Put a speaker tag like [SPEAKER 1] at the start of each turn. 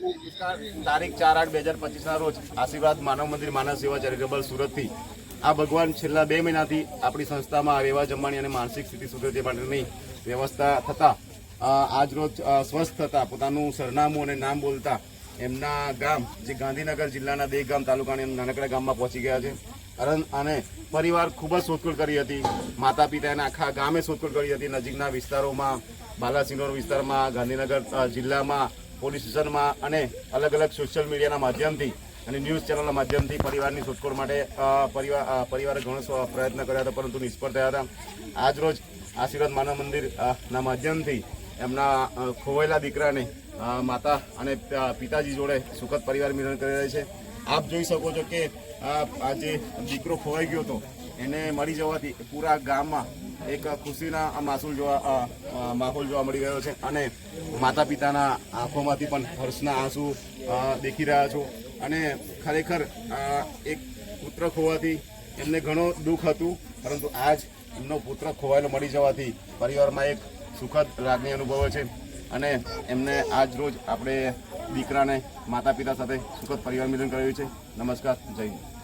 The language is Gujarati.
[SPEAKER 1] તારીખ ચાર આઠ બે હજાર પચીસના રોજ આશીર્વાદ માનવ મંદિર, માનવ સેવા, ચેરિટેબલ સુરતથી આ ભગવાન છેલ્લા બે મહિનાથી આપણી સંસ્થામાં રહેવા જમવાની અને માનસિક સ્થિતિ સુધરે તે માટેની વ્યવસ્થા થતાં આજરોજ આજ રોજ સ્વસ્થ થતા, પોતાનું સરનામું અને નામ બોલતા એમના ગામ, જે ગાંધીનગર જિલ્લાના દેગામ તાલુકાની નાનકડા ગામમાં પહોંચી ગયા છે. અને પરિવાર ખૂબ જ શોધખોળ કરી હતી. માતા પિતા એને આખા ગામે શોધખોળ કરી હતી. નજીકના વિસ્તારોમાં, બાલાસિનોર વિસ્તારમાં, ગાંધીનગર જિલ્લામાં પોલીસ સ્ટેશનમાં અને અલગ અલગ સોશિયલ મીડિયાના માધ્યમથી અને ન્યૂઝ ચેનલના માધ્યમથી પરિવારની શોધખોળ માટે પરિવાર પરિવારે ઘણો પ્રયત્ન કર્યા હતા, પરંતુ નિષ્ફળ થયા હતા. આજરોજ આશીર્વાદ માનવ મંદિર ના માધ્યમથી એમના ખોવાયેલા દીકરાને માતા અને પિતાજી જોડે સુખદ પરિવાર મિલન કરી રહ્યા છે. આપ જોઈ શકો છો કે આ જે દીકરો ખોવાઈ ગયો હતો. એને મળી જવાથી પૂરા ગામમાં એક ખુશીના આ જોવા માહોલ જોવા મળી રહ્યો છે અને માતા પિતાના આંખોમાંથી પણ હર્ષના આંસુ દેખી રહ્યા છો. અને ખરેખર એક પુત્ર ખોવાથી એમને ઘણો દુઃખ હતું, પરંતુ આજ એમનો પુત્ર ખોવાયેલો મળી જવાથી પરિવારમાં એક સુખદ લાગણી અનુભવે છે. અને એમને આજ રોજ આપણે દીકરાને માતા પિતા સાથે સુખદ પરિવાર મિલન કર્યું છે. નમસ્કાર, જય હિન્દ.